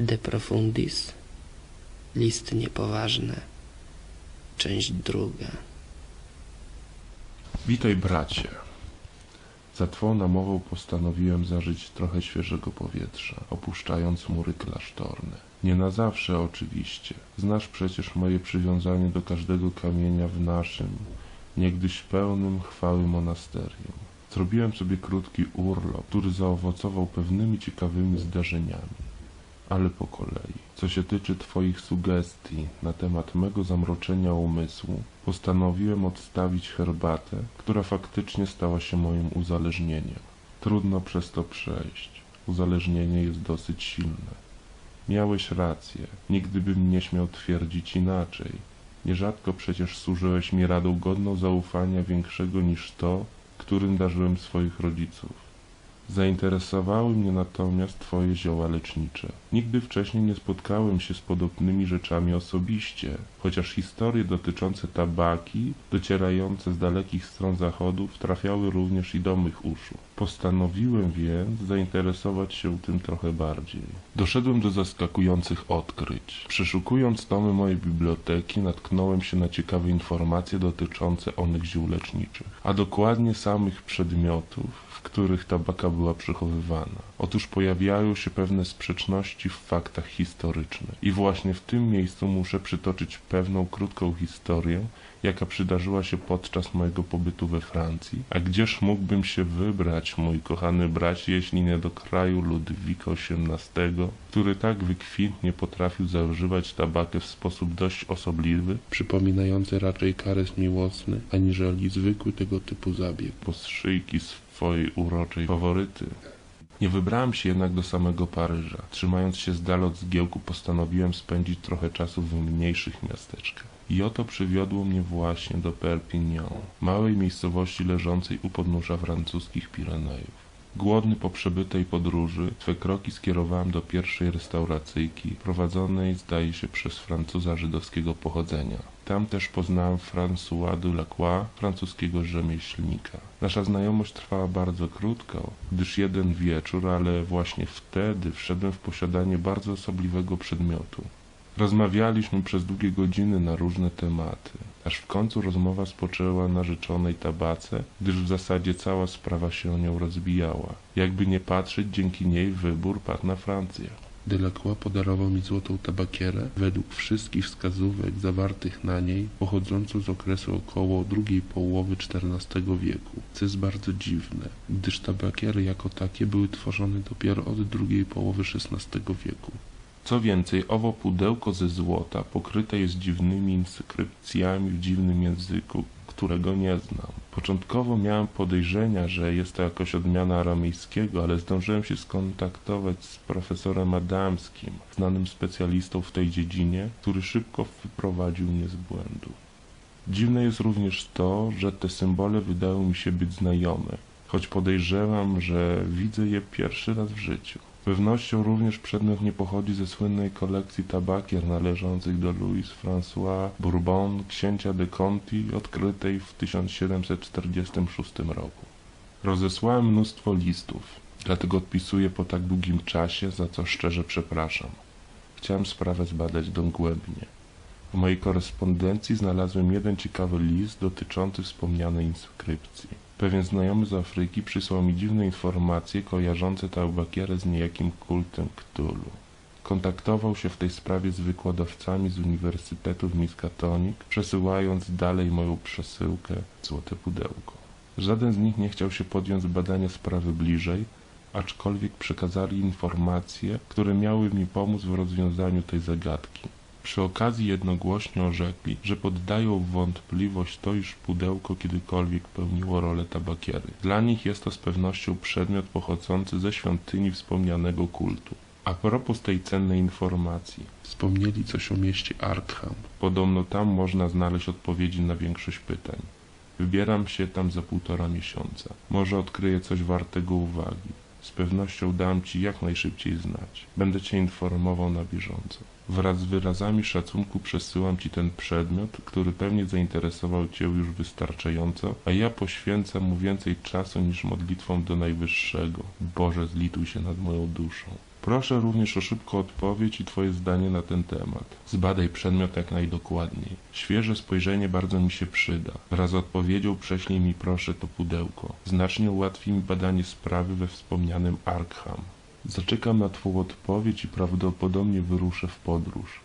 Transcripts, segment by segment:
De Profundis, listy niepoważne, część druga. Witaj, bracie. Za twą namową postanowiłem zażyć trochę świeżego powietrza, opuszczając mury klasztorne. Nie na zawsze oczywiście. Znasz przecież moje przywiązanie do każdego kamienia w naszym, niegdyś pełnym chwały monasterium. Zrobiłem sobie krótki urlop, który zaowocował pewnymi ciekawymi zdarzeniami. Ale po kolei. Co się tyczy Twoich sugestii na temat mego zamroczenia umysłu, postanowiłem odstawić herbatę, która faktycznie stała się moim uzależnieniem. Trudno przez to przejść. Uzależnienie jest dosyć silne. Miałeś rację. Nigdy bym nie śmiał twierdzić inaczej. Nierzadko przecież służyłeś mi radą godną zaufania większego niż to, którym darzyłem swoich rodziców. Zainteresowały mnie natomiast Twoje zioła lecznicze. Nigdy wcześniej nie spotkałem się z podobnymi rzeczami osobiście, chociaż historie dotyczące tabaki, docierające z dalekich stron zachodu, trafiały również i do mych uszu. Postanowiłem więc zainteresować się tym trochę bardziej. Doszedłem do zaskakujących odkryć. Przeszukując tomy mojej biblioteki, natknąłem się na ciekawe informacje dotyczące onych ziół leczniczych, a dokładnie samych przedmiotów, w których tabaka była przechowywana. Otóż pojawiają się pewne sprzeczności w faktach historycznych. I właśnie w tym miejscu muszę przytoczyć pewną krótką historię, jaka przydarzyła się podczas mojego pobytu we Francji. A gdzież mógłbym się wybrać, mój kochany bracie, jeśli nie do kraju Ludwika XVIII, który tak wykwintnie potrafił zażywać tabakę w sposób dość osobliwy, przypominający raczej karys miłosny, aniżeli zwykły tego typu zabieg. Poszyjki swojej uroczej faworyty. Nie wybrałem się jednak do samego Paryża. Trzymając się z dala od zgiełku, postanowiłem spędzić trochę czasu w mniejszych miasteczkach. I oto przywiodło mnie właśnie do Perpignan, małej miejscowości leżącej u podnóża francuskich Pirenejów. Głodny po przebytej podróży, swe kroki skierowałem do pierwszej restauracyjki, prowadzonej zdaje się przez Francuza żydowskiego pochodzenia. Tam też poznałem François de Lacroix, francuskiego rzemieślnika. Nasza znajomość trwała bardzo krótko, gdyż jeden wieczór, ale właśnie wtedy wszedłem w posiadanie bardzo osobliwego przedmiotu. Rozmawialiśmy przez długie godziny na różne tematy, aż w końcu rozmowa spoczęła na rzeczonej tabace, gdyż w zasadzie cała sprawa się o nią rozbijała. Jakby nie patrzeć, dzięki niej wybór padł na Francję. Delacroix podarował mi złotą tabakierę według wszystkich wskazówek zawartych na niej, pochodzącą z okresu około drugiej połowy XIV wieku, co jest bardzo dziwne, gdyż tabakiery jako takie były tworzone dopiero od drugiej połowy XVI wieku. Co więcej, owo pudełko ze złota pokryte jest dziwnymi inskrypcjami w dziwnym języku, którego nie znam. Początkowo miałem podejrzenia, że jest to jakaś odmiana aramejskiego, ale zdążyłem się skontaktować z profesorem Adamskim, znanym specjalistą w tej dziedzinie, który szybko wyprowadził mnie z błędu. Dziwne jest również to, że te symbole wydały mi się być znajome, choć podejrzewam, że widzę je pierwszy raz w życiu. Pewnością również przedmiot nie pochodzi ze słynnej kolekcji tabakier należących do Louis François Bourbon, księcia de Conti, odkrytej w 1746 roku. Rozesłałem mnóstwo listów, dlatego odpisuję po tak długim czasie, za co szczerze przepraszam. Chciałem sprawę zbadać dogłębnie. W mojej korespondencji znalazłem jeden ciekawy list dotyczący wspomnianej inskrypcji. Pewien znajomy z Afryki przysłał mi dziwne informacje kojarzące tabakierę z niejakim kultem Cthulhu. Kontaktował się w tej sprawie z wykładowcami z Uniwersytetu w Miskatonic, przesyłając dalej moją przesyłkę złote pudełko. Żaden z nich nie chciał się podjąć badania sprawy bliżej, aczkolwiek przekazali informacje, które miały mi pomóc w rozwiązaniu tej zagadki. Przy okazji jednogłośnie orzekli, że poddają w wątpliwość to, iż pudełko kiedykolwiek pełniło rolę tabakiery. Dla nich jest to z pewnością przedmiot pochodzący ze świątyni wspomnianego kultu. A propos tej cennej informacji, wspomnieli coś o mieście Arkham. Podobno tam można znaleźć odpowiedzi na większość pytań. Wybieram się tam za półtora miesiąca. Może odkryję coś wartego uwagi. Z pewnością dam Ci jak najszybciej znać. Będę Cię informował na bieżąco. Wraz z wyrazami szacunku przesyłam Ci ten przedmiot, który pewnie zainteresował Cię już wystarczająco, a ja poświęcam mu więcej czasu niż modlitwą do Najwyższego. Boże, zlituj się nad moją duszą. Proszę również o szybką odpowiedź i Twoje zdanie na ten temat. Zbadaj przedmiot jak najdokładniej. Świeże spojrzenie bardzo mi się przyda. Wraz z odpowiedzią prześlij mi proszę to pudełko. Znacznie ułatwi mi badanie sprawy we wspomnianym Arkham. Zaczekam na Twą odpowiedź i prawdopodobnie wyruszę w podróż.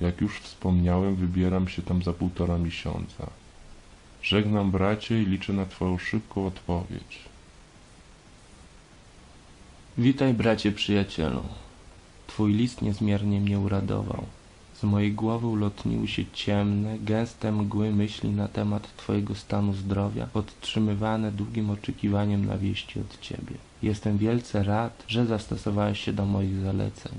Jak już wspomniałem, wybieram się tam za półtora miesiąca. Żegnam bracie i liczę na Twoją szybką odpowiedź. Witaj, bracie przyjacielu. Twój list niezmiernie mnie uradował. Z mojej głowy ulotniły się ciemne, gęste mgły myśli na temat Twojego stanu zdrowia, podtrzymywane długim oczekiwaniem na wieści od Ciebie. Jestem wielce rad, że zastosowałeś się do moich zaleceń.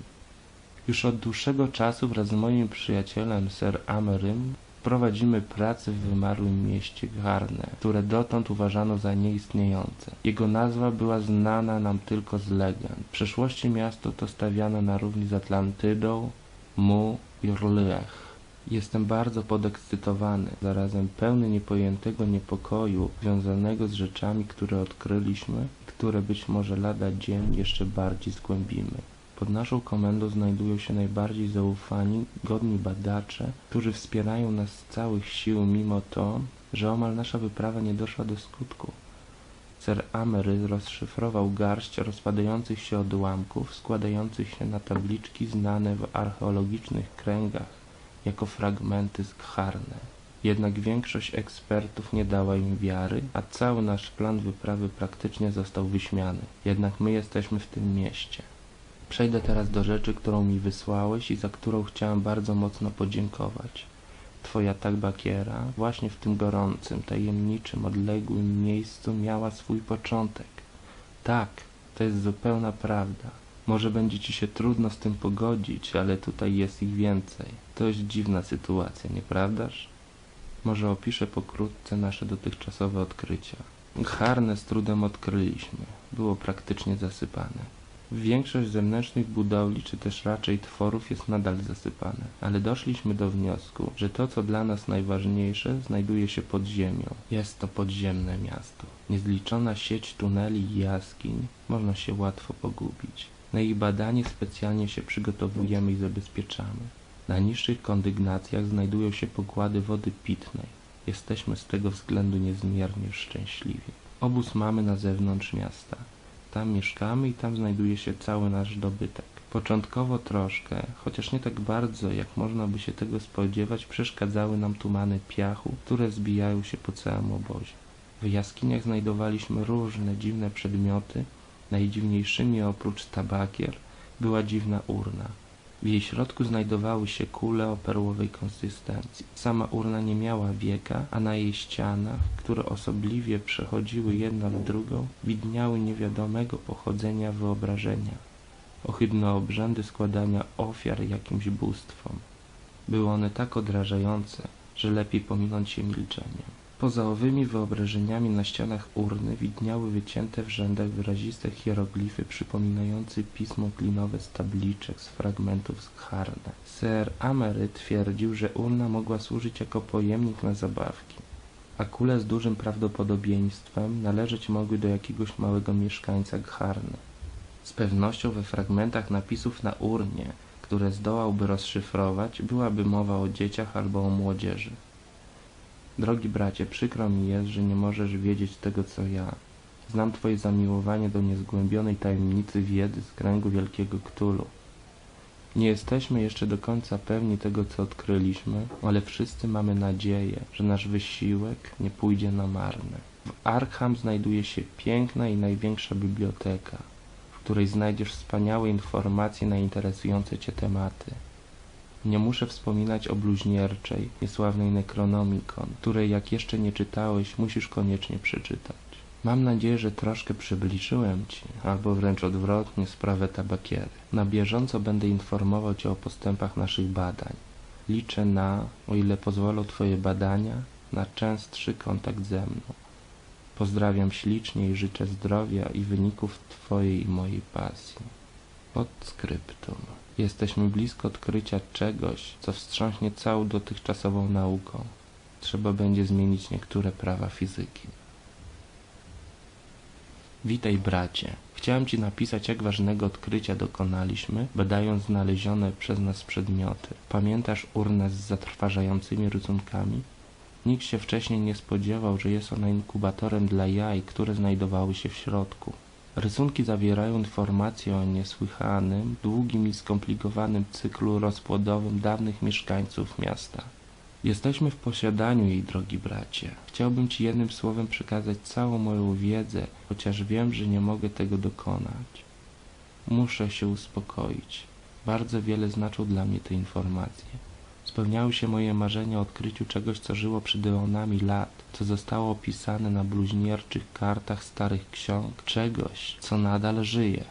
Już od dłuższego czasu wraz z moim przyjacielem Sir Amerym prowadzimy pracę w wymarłym mieście Garne, które dotąd uważano za nieistniejące. Jego nazwa była znana nam tylko z legend. W przeszłości miasto to stawiano na równi z Atlantydą, Mu i Orleach. Jestem bardzo podekscytowany, zarazem pełny niepojętego niepokoju związanego z rzeczami, które odkryliśmy, które być może lada dzień jeszcze bardziej zgłębimy. Pod naszą komendą znajdują się najbardziej zaufani, godni badacze, którzy wspierają nas z całych sił mimo to, że omal nasza wyprawa nie doszła do skutku. Sir Amery rozszyfrował garść rozpadających się odłamków składających się na tabliczki znane w archeologicznych kręgach jako fragmenty z Kharne. Jednak większość ekspertów nie dała im wiary, a cały nasz plan wyprawy praktycznie został wyśmiany. Jednak my jesteśmy w tym mieście. Przejdę teraz do rzeczy, którą mi wysłałeś i za którą chciałem bardzo mocno podziękować. Twoja takbakiera właśnie w tym gorącym, tajemniczym, odległym miejscu miała swój początek. Tak, to jest zupełna prawda. Może będzie ci się trudno z tym pogodzić, ale tutaj jest ich więcej. To jest dziwna sytuacja, nieprawdaż? Może opiszę pokrótce nasze dotychczasowe odkrycia. Harne z trudem odkryliśmy. Było praktycznie zasypane. Większość zewnętrznych budowli, czy też raczej tworów jest nadal zasypane, ale doszliśmy do wniosku, że to, co dla nas najważniejsze, znajduje się pod ziemią. Jest to podziemne miasto. Niezliczona sieć tuneli i jaskiń, można się łatwo pogubić. Na ich badanie specjalnie się przygotowujemy i zabezpieczamy. Na niższych kondygnacjach znajdują się pokłady wody pitnej. Jesteśmy z tego względu niezmiernie szczęśliwi. Obóz mamy na zewnątrz miasta. Tam mieszkamy i tam znajduje się cały nasz dobytek. Początkowo troszkę, chociaż nie tak bardzo, jak można by się tego spodziewać, przeszkadzały nam tumany piachu, które zbijają się po całym obozie. W jaskiniach znajdowaliśmy różne dziwne przedmioty. Najdziwniejszymi oprócz tabakier była dziwna urna. W jej środku znajdowały się kule o perłowej konsystencji. Sama urna nie miała wieka, a na jej ścianach, które osobliwie przechodziły jedna w drugą, widniały niewiadomego pochodzenia wyobrażenia. Ohydne obrzędy składania ofiar jakimś bóstwom. Były one tak odrażające, że lepiej pominąć się milczeniem. Poza owymi wyobrażeniami na ścianach urny widniały wycięte w rzędach wyraziste hieroglify przypominające pismo klinowe z tabliczek z fragmentów z Harne. Sir Amery twierdził, że urna mogła służyć jako pojemnik na zabawki, a kule z dużym prawdopodobieństwem należeć mogły do jakiegoś małego mieszkańca Gharny. Z pewnością we fragmentach napisów na urnie, które zdołałby rozszyfrować, byłaby mowa o dzieciach albo o młodzieży. Drogi bracie, przykro mi jest, że nie możesz wiedzieć tego, co ja. Znam twoje zamiłowanie do niezgłębionej tajemnicy wiedzy z kręgu wielkiego Ktulu. Nie jesteśmy jeszcze do końca pewni tego, co odkryliśmy, ale wszyscy mamy nadzieję, że nasz wysiłek nie pójdzie na marne. W Arkham znajduje się piękna i największa biblioteka, w której znajdziesz wspaniałe informacje na interesujące cię tematy. Nie muszę wspominać o bluźnierczej, niesławnej Necronomicon, której jak jeszcze nie czytałeś, musisz koniecznie przeczytać. Mam nadzieję, że troszkę przybliżyłem Ci, albo wręcz odwrotnie, sprawę tabakiery. Na bieżąco będę informował Cię o postępach naszych badań. Liczę na, o ile pozwolą Twoje badania, na częstszy kontakt ze mną. Pozdrawiam ślicznie i życzę zdrowia i wyników Twojej i mojej pasji. Podskryptum. Jesteśmy blisko odkrycia czegoś, co wstrząśnie całą dotychczasową nauką. Trzeba będzie zmienić niektóre prawa fizyki. Witaj, bracie. Chciałem ci napisać, jak ważnego odkrycia dokonaliśmy, badając znalezione przez nas przedmioty. Pamiętasz urnę z zatrważającymi rysunkami? Nikt się wcześniej nie spodziewał, że jest ona inkubatorem dla jaj, które znajdowały się w środku. Rysunki zawierają informacje o niesłychanym, długim i skomplikowanym cyklu rozpłodowym dawnych mieszkańców miasta. Jesteśmy w posiadaniu jej, drogi bracie. Chciałbym ci jednym słowem przekazać całą moją wiedzę, chociaż wiem, że nie mogę tego dokonać. Muszę się uspokoić. Bardzo wiele znaczą dla mnie te informacje. Spełniały się moje marzenia o odkryciu czegoś, co żyło przed eonami lat, co zostało opisane na bluźnierczych kartach starych ksiąg, czegoś, co nadal żyje.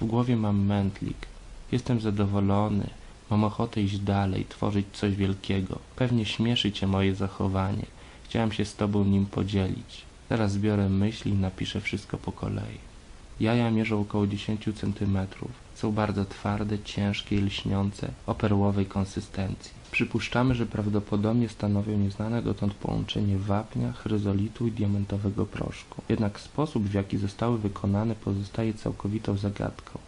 W głowie mam mętlik. Jestem zadowolony. Mam ochotę iść dalej, tworzyć coś wielkiego. Pewnie śmieszy cię moje zachowanie. Chciałem się z tobą nim podzielić. Teraz zbiorę myśli i napiszę wszystko po kolei. Jaja mierzą około 10 centymetrów. Są bardzo twarde, ciężkie i lśniące, o perłowej konsystencji. Przypuszczamy, że prawdopodobnie stanowią nieznane dotąd połączenie wapnia, chryzolitu i diamentowego proszku. Jednak sposób, w jaki zostały wykonane, pozostaje całkowitą zagadką.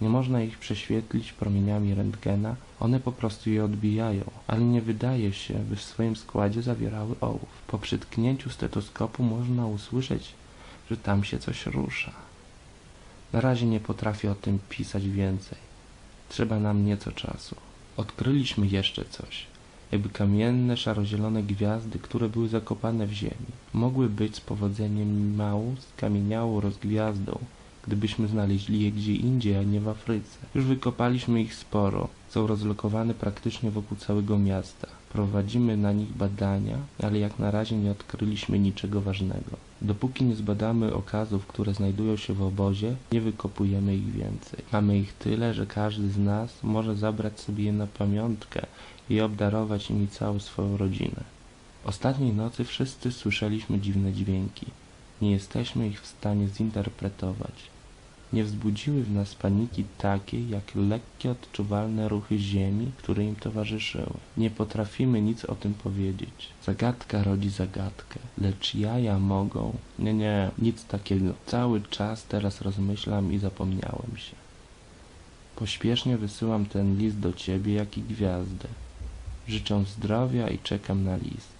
Nie można ich prześwietlić promieniami rentgena, one po prostu je odbijają, ale nie wydaje się, by w swoim składzie zawierały ołów. Po przytknięciu stetoskopu można usłyszeć, że tam się coś rusza. Na razie nie potrafię o tym pisać więcej. Trzeba nam nieco czasu. Odkryliśmy jeszcze coś. Jakby kamienne, szarozielone gwiazdy, które były zakopane w ziemi. Mogły być z powodzeniem małą, skamieniałą rozgwiazdą, gdybyśmy znaleźli je gdzie indziej, a nie w Afryce. Już wykopaliśmy ich sporo. Są rozlokowane praktycznie wokół całego miasta. Prowadzimy na nich badania, ale jak na razie nie odkryliśmy niczego ważnego. Dopóki nie zbadamy okazów, które znajdują się w obozie, nie wykopujemy ich więcej. Mamy ich tyle, że każdy z nas może zabrać sobie je na pamiątkę i obdarować nimi całą swoją rodzinę. Ostatniej nocy wszyscy słyszeliśmy dziwne dźwięki. Nie jesteśmy ich w stanie zinterpretować. Nie wzbudziły w nas paniki takiej, jak lekkie odczuwalne ruchy ziemi, które im towarzyszyły. Nie potrafimy nic o tym powiedzieć. Zagadka rodzi zagadkę, lecz jaja mogą. Nie, nie, nic takiego. Cały czas teraz rozmyślam i zapomniałem się. Pośpiesznie wysyłam ten list do ciebie, jak i gwiazdę. Życzę zdrowia i czekam na list.